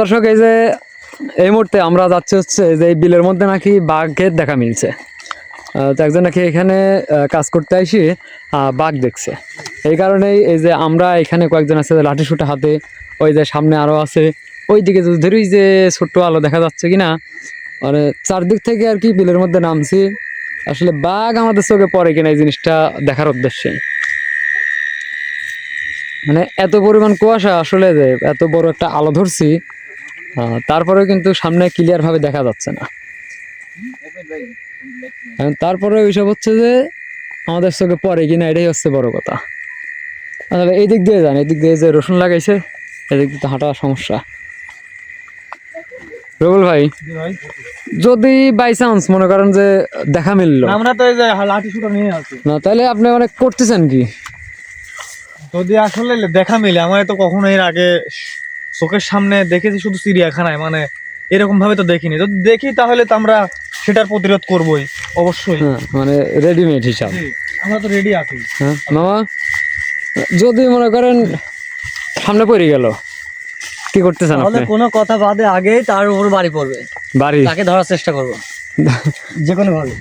দর্শক এই যে এই মুহূর্তে আমরা যাচ্ছি হচ্ছে যে এই বিলের মধ্যে নাকি বাঘের দেখা মিলছে। তো একজন নাকি এখানে কাজ করতে আহ, বাঘ দেখছে। এই কারণেই এই যে আমরা এখানে কয়েকজন আছে লাঠি শুটা হাতে ওই যে সামনে আরও আছে। ওই দিকে যদি ধরি যে ছোট্ট আলো দেখা যাচ্ছে কিনা মানে চারদিক থেকে আর কি বিলের মধ্যে নামছি। আসলে বাঘ আমাদের চোখে পড়ে কিনা এই জিনিসটা দেখার উদ্দেশ্যে। মানে এত পরিমাণ কুয়াশা আসলে যে এত বড় একটা আলো ধরছি তারপরেও কিন্তু সামনে ক্লিয়ার ভাবে দেখা যাচ্ছে না। তারপরে ওইসব হচ্ছে যে আমাদের চোখে পড়ে কিনা এটাই হচ্ছে বড় কথা। তাহলে এই দিক দিয়ে যান এদিক দিয়ে যে রসুন লাগাইছে এদিক দিয়ে হাঁটা সমস্যা। রবুল ভাই যদি বাই চান্স মনে করেন যে দেখা মিললো। আমরা তো এই যে লাঠি শুটো নিয়ে আছি। না তাহলে আপনি অনেক করতেছেন কি? যদি আসলে দেখা মিলে আমার তো কখনো এর আগে চোখের সামনে দেখেছি শুধু চিড়িয়াখানায় মানে এরকম ভাবে তো দেখিনি। যদি দেখি তাহলে তো আমরা সেটার প্রতিরোধ করবই অবশ্যই। হ্যাঁ মানে রেডিমেড হিসাব। আমরা তো রেডি আছি। হ্যাঁ মামা যদি মনে করেন সামনে পড়ে গেল কি করতেছেন তাহলে আপনি? কোনো কথা বাদে আগেই তার উপর বাড়ি পড়বে। বাড়ি? তাকে ধরার চেষ্টা করব। যে কোনো ভাবে।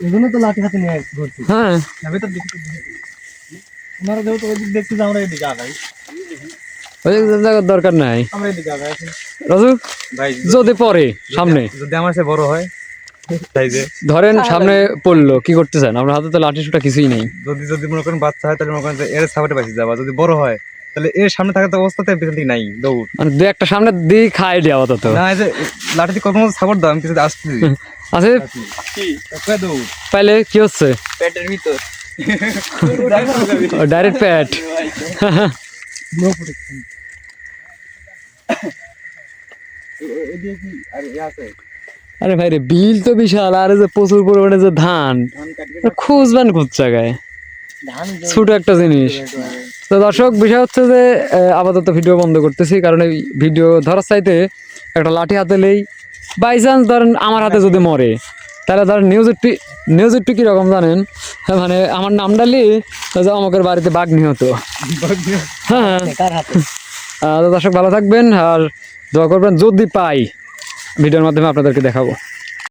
জন্য তো লাঠি হাতে নিয়ে ঘুরছি। হ্যাঁ। আমি তো দেখি আমরা যেহেতু ওই দিক দেখছি আমরা এদিকে আগাই। দরকার নাই। রাজু যদি পরে সামনে। যদি আমার সে বড় হয় ধরেন সামনে পড়ল কি করতেছেন? আপনার হাতে তো লাঠি সুটা কিছুই নেই। যদি যদি মনে করেন বাচ্চা হয় তাহলে মনে করেন এর সাপোর্টে যাবা। যদি বড় হয় তাহলে এর সামনে থাকার তো অবস্থাতে পিছন দিকে নাই দৌড়। মানে দু একটা সামনে দিয়ে খাই দিয়ে আপাতত। না এই যে লাঠি দিয়ে কত সাপোর্ট দাও আমি পিছনে আসতে আছে কি? দৌড়। পাইলে কি হচ্ছে? পেটের ভিতর। ডাইরেক্ট প্যাট নো প্রোটেকশন এদিকে কি আর আছে আরে ভাই রে বিল তো বিশাল আর যে প্রচুর পরিমাণে যে ধান খুঁজবেন খুঁজ জায়গায় ছোট একটা জিনিস। তো দর্শক বিষয় হচ্ছে যে আপাতত ভিডিও বন্ধ করতেছি কারণ এই ভিডিও ধরার চাইতে একটা লাঠি হাতে লেই বাই চান্স ধরেন আমার হাতে যদি মরে। তাহলে ধরেন নিউজ একটু নিউজ একটু কীরকম জানেন? মানে আমার নাম ডালি যে আমাদের বাড়িতে বাঘ নিহত হ্যাঁ। দর্শক ভালো থাকবেন আর দোয়া করবেন যদি পাই। ভিডিওর মাধ্যমে আপনাদেরকে দেখাবো।